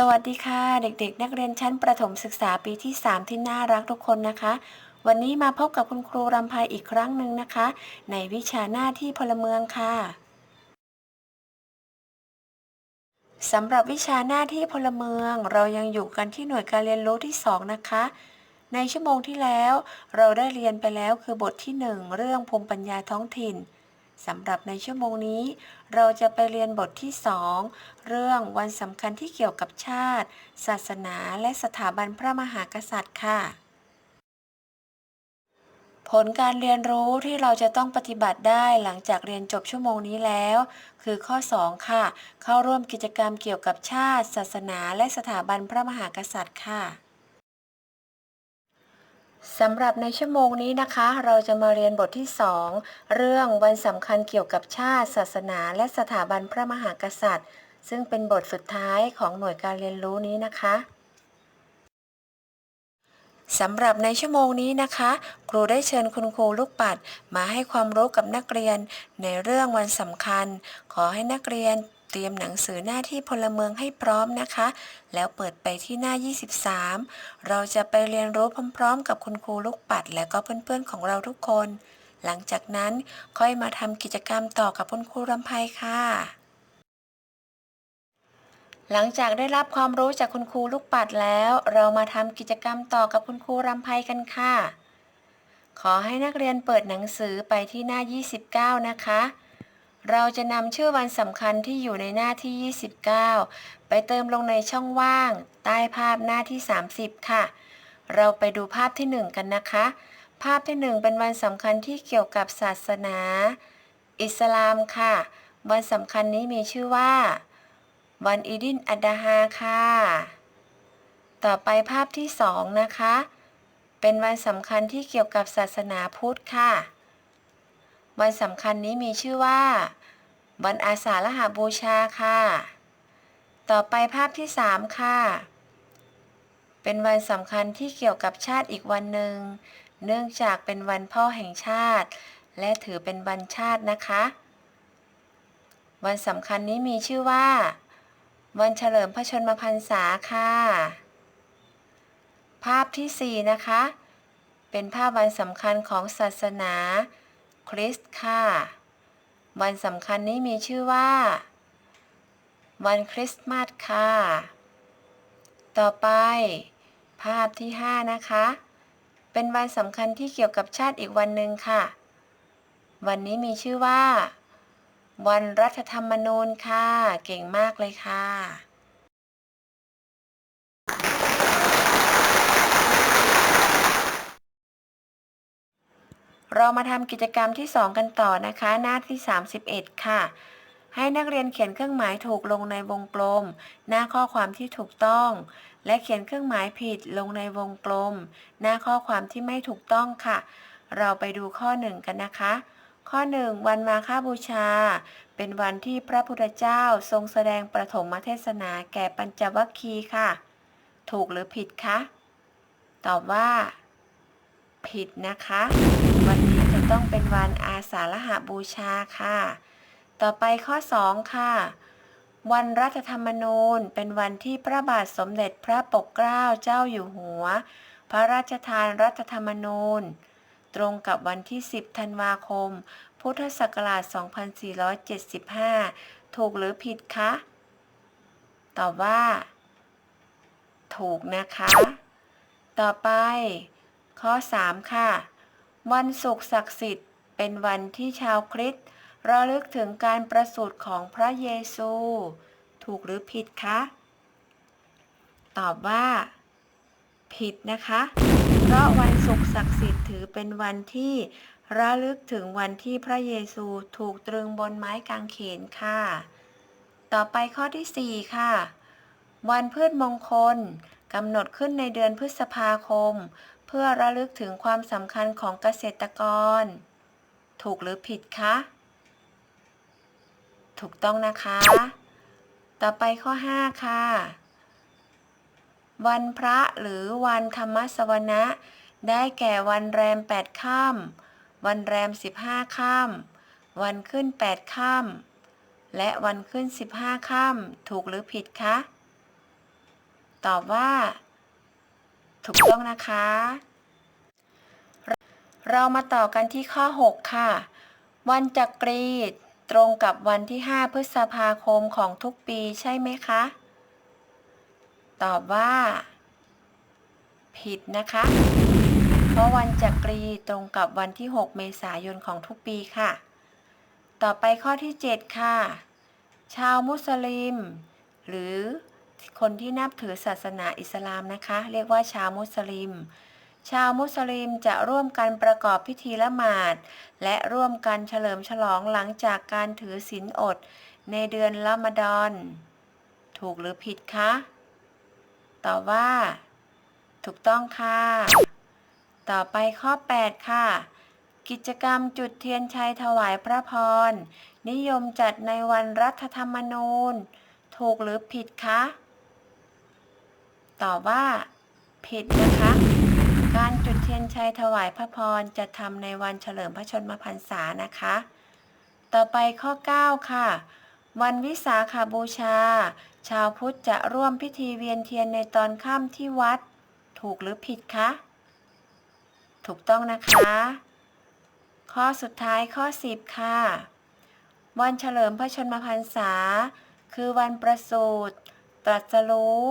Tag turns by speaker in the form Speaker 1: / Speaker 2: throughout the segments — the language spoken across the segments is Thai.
Speaker 1: สวัสดีค่ะ เด็กๆ นักเรียนชั้นประถมศึกษาปีที่ 3 ที่น่ารักทุกคนนะคะ วันนี้มาพบกับคุณครูรำไพอีกครั้งหนึ่งนะคะ ในวิชาหน้าที่พลเมืองค่ะสำหรับวิชาหน้าที่พลเมือง เรายังอยู่กันที่หน่วยการเรียนรู้ที่ 2 นะคะ ในชั่วโมงที่แล้ว เราได้เรียนไปแล้วคือบทที่ 1 เรื่องภูมิปัญญาท้องถิ่น สำหรับในชั่วโมงนี้ เราจะไปเรียนบทที่ 2 เรื่องวันสำคัญที่เกี่ยวกับชาติ ศาสนาและสถาบันพระมหากษัตริย์ค่ะ ผลการเรียนรู้ที่เราจะต้องปฏิบัติได้หลังจากเรียนจบชั่วโมงนี้แล้ว คือข้อ 2 ค่ะ เข้าร่วมกิจกรรมเกี่ยวกับชาติ ศาสนา และสถาบันพระมหากษัตริย์ค่ะ สำหรับในชั่วโมงนี้นะคะ เราจะมาเรียนบทที่ 2 เรื่องวันสำคัญเกี่ยวกับชาติ ศาสนา และสถาบันพระมหากษัตริย์ ซึ่งเป็นบทสุดท้ายของหน่วยการเรียนรู้นี้นะคะสำหรับในชั่วโมงนี้นะคะ ครูได้เชิญคุณครูลูกปัด มาให้ความรู้กับนักเรียนในเรื่องวันสำคัญ ขอให้นักเรียนเตรียมหนังสือหน้าที่พลเมืองให้พร้อมนะคะ แล้วเปิดไปที่หน้า 23 เราจะไปเรียนรู้พร้อมๆ กับคุณครูลูกปัด และก็เพื่อนๆของเราทุกคน หลังจากนั้นค่อยมาทำกิจกรรมต่อกับคุณครูรำไพค่ะหลังจากได้รับความรู้จากคุณครูลูกปัดแล้ว เรามาทำกิจกรรมต่อกับคุณครูรำไพกันค่ะ ขอให้นักเรียนเปิดหนังสือไปที่หน้า 29 นะคะ เราจะนำชื่อวันสำคัญที่อยู่ในหน้าที่ 29 ไปเติมลงในช่องว่าง ใต้ภาพหน้าที่ 30 ค่ะ เราไปดูภาพที่ 1 กันนะคะ ภาพที่ 1 เป็นวันสำคัญที่เกี่ยวกับศาสนา อิสลามค่ะ วันสำคัญนี้มีชื่อว่า วันอีดินอัดาฮาค่ะ ต่อไปภาพที่ 2 นะคะ เป็นวันสำคัญที่เกี่ยวกับศาสนาพุทธค่ะ วันสำคัญนี้มีชื่อว่าวันอาสาฬหาบูชาค่ะ ต่อไปภาพที่ 3 ค่ะ เป็นวันสำคัญที่เกี่ยวกับชาติอีกวันหนึ่ง เนื่องจากเป็นวันพ่อแห่งชาติ และถือเป็นวันชาตินะคะ วันสำคัญนี้มีชื่อว่า วันเฉลิมพระชนมพรรษาค่ะ ภาพที่ 4 นะคะ เป็นภาพวันสำคัญของศาสนา คริสต์ค่ะ วันสำคัญนี้มีชื่อว่า วันคริสต์มาสค่ะ ต่อไป ภาพที่ 5 นะคะ เป็นวันสำคัญที่เกี่ยวกับชาติอีกวันหนึ่งค่ะ วันนี้มีชื่อว่า วันรัฐธรรมนูญค่ะ เก่งมากเลยค่ะ เรามาทำกิจกรรมที่ 2 กันต่อนะคะ หน้าที่ 31 ค่ะ ให้นักเรียนเขียนเครื่องหมายถูกลงในวงกลม หน้าข้อความที่ถูกต้อง และเขียนเครื่องหมายผิดลงในวงกลม หน้าข้อความที่ไม่ถูกต้องค่ะ เราไปดูข้อ 1 กันนะคะ ข้อ 1 วันมาฆบูชา เป็นวันที่พระพุทธเจ้าทรงแสดงประถมเทศนาแก่ปัญจวัคคีย์ค่ะ ถูกหรือผิดคะ ตอบว่า ผิดนะคะวันนี้จะ ต้องเป็นวันอาสาฬหบูชาค่ะ ต่อไปข้อ 2 ค่ะ วันรัฐธรรมนูญเป็นวันที่พระบาทสมเด็จพระปกเกล้าเจ้าอยู่หัว พระราชทานรัฐธรรมนูญ ตรงกับวันที่ 10 ธันวาคม พุทธศักราช 2475 ถูกหรือผิดคะ ตอบว่า ถูกนะคะ ต่อไป ข้อ 3 ค่ะ วันศุกร์ศักดิ์สิทธิ์ เป็นวันที่ชาวคริสต์ระลึกถึงการประสูติของพระเยซู ถูกหรือผิดคะ ตอบว่า ผิดนะคะ เพราะวันศุกร์ศักดิ์สิทธิ์ถือเป็นวันที่ระลึกถึงวันที่พระเยซูถูกตรึงบนไม้กางเขนค่ะ ต่อไปข้อที่ 4 ค่ะ วันพืชมงคลกำหนดขึ้นในเดือนพฤษภาคม เพื่อระลึกถึงความสำคัญของเกษตรกร ถูกหรือผิดคะ ถูกต้องนะคะ ต่อไปข้อ 5 ค่ะ วันพระหรือวันธรรมสวนะ ได้แก่วันแรม 8 ค่ำ วันแรม 15 ค่ำ วันขึ้น 8 ค่ำ และวันขึ้น 15 ค่ำ ถูกหรือผิดคะ ตอบว่า ถูกต้องนะคะ เรามาต่อกันที่ข้อ 6 ค่ะ วันจักรีตรงกับวันที่ 5 พฤษภาคมของทุกปีใช่ไหมคะ ตอบว่า ผิดนะคะ เพราะวันจักรีตรงกับวันที่ 6 เมษายนของทุกปีค่ะ ต่อไปข้อที่ 7 ค่ะ ชาวมุสลิม หรือ คนที่นับถือศาสนาอิสลามนะคะ เรียกว่าชาวมุสลิม ชาวมุสลิมจะร่วมกันประกอบพิธีละหมาด และร่วมกันเฉลิมฉลองหลังจากการถือศีลอด ในเดือนละมดอน ถูกหรือผิดคะตอบว่า ถูกต้องค่ะ ต่อไปข้อ 8 ค่ะกิจกรรมจุดเทียนชัยถวายพระพร นิยมจัดในวันรัฐธรรมนูญ ถูกหรือผิดคะ ตอบว่า ผิดนะคะ การจุดเทียนชัยถวายพระพรจะทำในวันเฉลิมพระชนมพรรษานะคะ ต่อไปข้อ 9 ค่ะ วันวิสาขาบูชา ชาวพุทธจะร่วมพิธีเวียนเทียนในตอนค่ำที่วัด ถูกหรือผิดคะ ถูกต้องนะคะ ข้อสุดท้ายข้อ 10 ค่ะ วันเฉลิมพระชนมพรรษา คือวันประสูติตรัสรู้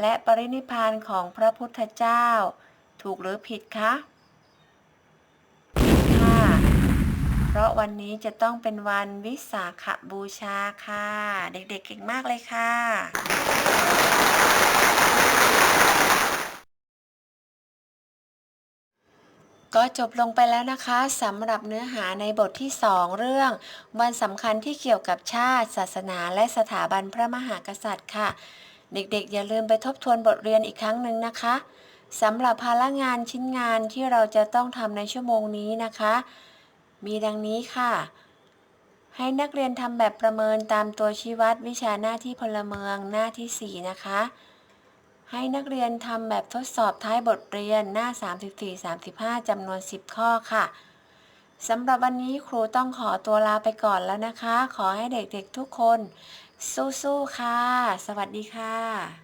Speaker 1: และปรินิพานของพระพุทธเจ้า ถูกหรือผิดคะผิดค่ะ เพราะวันนี้จะต้องเป็นวันวิสาขบูชาค่ะ เด็กๆเก่งมากเลยค่ะก็จบลงไปแล้วนะคะสำหรับเนื้อหาในบทที่ 2 เรื่อง วันสำคัญที่เกี่ยวกับชาติ ศาสนา และสถาบันพระมหากษัตริย์ค่ะ เด็กๆ อย่าลืมไปทบทวนบทเรียนอีกครั้งหนึ่งนะคะสำหรับภาระงานชิ้นงานที่เราจะต้องทำในชั่วโมงนี้นะคะ มีดังนี้ค่ะ ให้นักเรียนทำแบบประเมินตามตัวชี้วัดวิชาหน้าที่พลเมืองหน้าที่ 4 นะคะ ให้นักเรียนทำแบบทดสอบท้ายบทเรียนหน้า 34-35จำนวน 10 ข้อค่ะสำหรับวันนี้ครูต้องขอตัวลาไปก่อนแล้วนะคะ ขอให้เด็กๆทุกคน สู้ๆค่ะ สวัสดีค่ะ